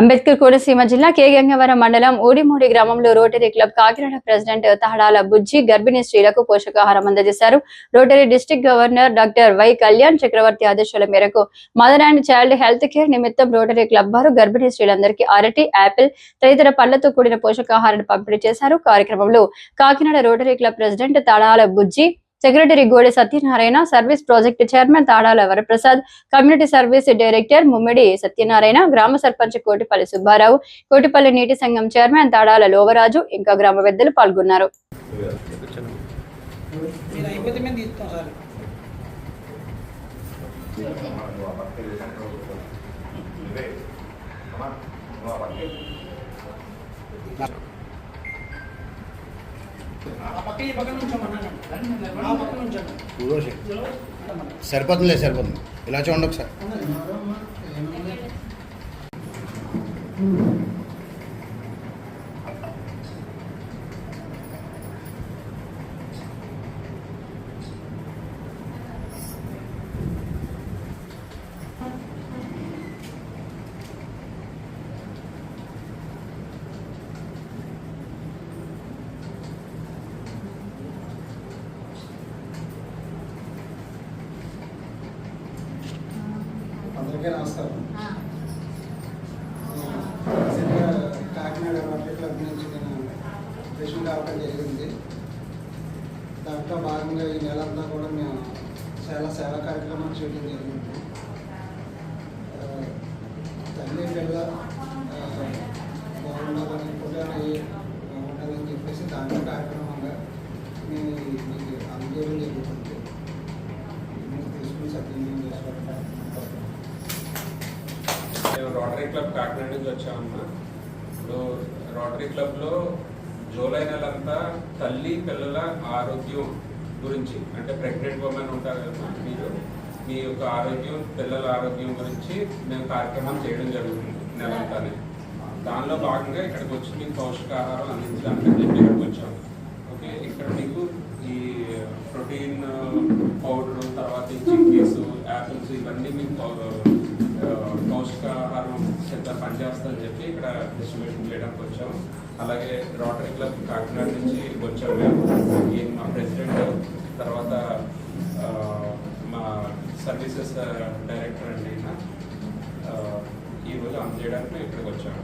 అంబేద్కర్ కోనసీమ జిల్లా కే గంగవరం మండలం ఊడిమూడి గ్రామంలో rotary club Kakinada president Tahadala Bujji గర్భిణీ స్త్రీలకు పోషకాహారం అందజేశారు. Rotary district governor doctor Y Kalyan Chakravarthi ఆదేశాల మేరకు mother and child health care నిమిత్తం రోటరీ క్లబ్ వారు గర్భిణీ స్త్రీలందరికీ అరటి యాపిల్ తదితర పళ్ళతో కూడిన పోషకాహారాన్ని పంపిణీ చేశారు. కార్యక్రమంలో Kakinada rotary club president Tadala Bujji secretary Godi Satyanarayana service project chairman Tadala Varaprasad community service director Mummidi Satyanarayana గ్రామ సర్పంచ్ కోటిపల్లి సుబ్బారావు కోటిపల్లి నీటి సంఘం చైర్మన్ తాడాల లోవరాజు ఇంకా గ్రామ పెద్దలు పాల్గొన్నారు Thank you. సరిపోతుందిలే సరిపోతుంది. ఇలా చూడండి ఒకసారి. అందరికీ నమస్కారం. కాకినాడ రోటరీ క్లబ్ నుంచి నేను ప్రెసిడెంట్ అవ్వడం జరిగింది. దాంట్లో భాగంగా ఈ నెల అంతా కూడా మేము చాలా సేవా కార్యక్రమాలు చేయడం జరిగింది. తల్లి పిల్ల బాగుండాలని పుట్టాలి బాగుండాలని చెప్పేసి దాంట్లో కార్యక్రమంగా మేము మీకు అందజేయడం జరుగుతుంది. తీసుకుని సత్యం చేసుకోవడం నేను రోటరీ క్లబ్ కాకినాడ నుంచి వచ్చామన్నా ఇప్పుడు రోటరీ క్లబ్లో జూలై నెలంతా తల్లి పిల్లల ఆరోగ్యం గురించి అంటే ప్రెగ్నెంట్ ఉమెన్ ఉంటారు కదా మీరు మీ యొక్క ఆరోగ్యం పిల్లల ఆరోగ్యం గురించి మేము కార్యక్రమం చేయడం జరుగుతుంది నెలంతానే. దానిలో భాగంగా ఇక్కడికి వచ్చి మీకు పౌష్టికాహారం అందించడానికి చెప్పి ఇక్కడికి వచ్చాము ఓకే ఇక్కడ మీకు ఈ ప్రోటీన్ పౌడర్ తర్వాత చిక్కీస్ యాపిల్స్ ఇవన్నీ మీకు పోషకాహారం పెద్ద పనిచేస్తుందని చెప్పి ఇక్కడ డిస్ట్రిబ్యూషన్ చేయడానికి వచ్చాం. అలాగే రోటరీ క్లబ్ కాకినాడ నుంచి వచ్చాం మేము. మా ప్రెసిడెంట్ తర్వాత మా సర్వీసెస్ డైరెక్టర్ అండి ఈరోజు అందజేయడానికి ఇక్కడికి వచ్చాము